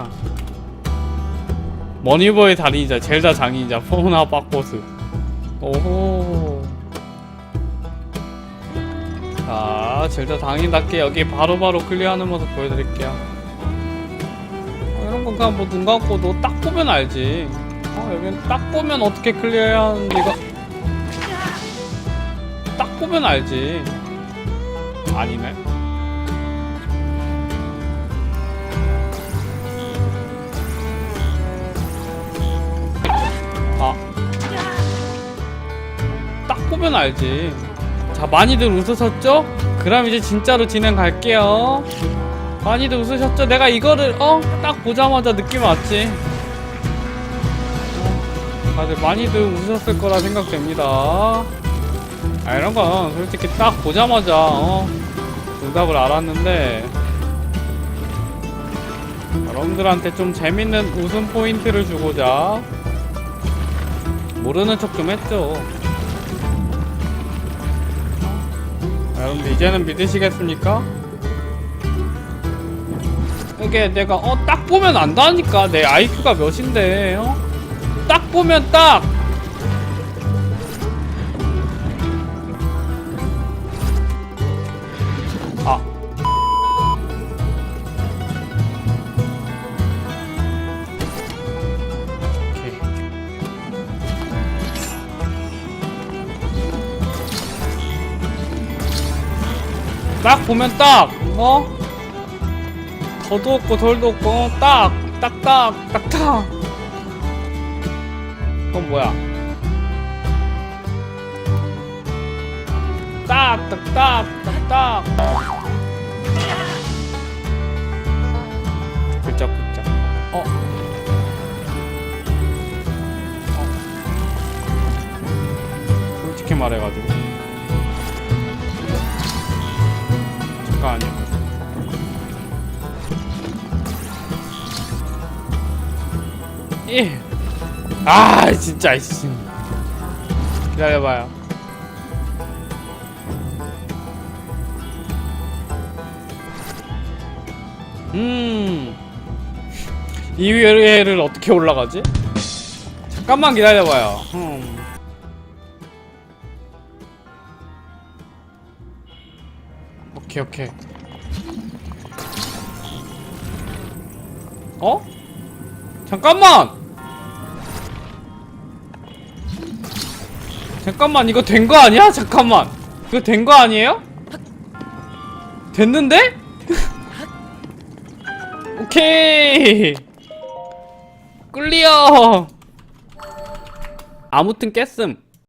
참 머니보이 달인이자 젤다 장인이자 포나 빡보스. 오호. 자 젤다 장인답게 여기 바로 바로 클리어하는 모습 보여드릴게요. 어, 이런 건 그냥 뭐눈 감고 너 딱 보면 알지. 어 여긴 딱 보면 어떻게 클리어해야 하는지가. 딱 보면 알지. 아니네 딱 보면 알지. 자, 많이들 웃으셨죠? 그럼 이제 진짜로 진행 갈게요. 많이들 웃으셨죠? 내가 이거를, 어? 딱 보자마자 느낌 왔지. 어, 다들 많이들 웃으셨을 거라 생각됩니다. 아, 이런 건 솔직히 딱 보자마자, 어? 정답을 알았는데, 여러분들한테 좀 재밌는 웃음 포인트를 주고자 모르는 척 좀 했죠. 여러분들 이제는 믿으시겠습니까? 이게 내가 어 딱 보면 안다니까 내 IQ가 몇인데 어? 딱 보면 딱 딱 보면 딱 어? 더도 없고 덜도 없고 어, 딱! 딱 딱! 딱 딱! 그건 뭐야? 딱! 딱 딱! 딱 딱! 글자 글자 어? 어? 솔직히 말해가지고 잠깐만요 예. 아 진짜 씨. 기다려봐요. 음. 이 위를 어떻게 올라가지? 잠깐만 기다려봐요. 음. 오케이 오케이. 어? 잠깐만! 잠깐만 이거 된 거 아니야? 잠깐만 이거 된 거 아니에요? 됐는데? 오케이 클리어 아무튼 깼음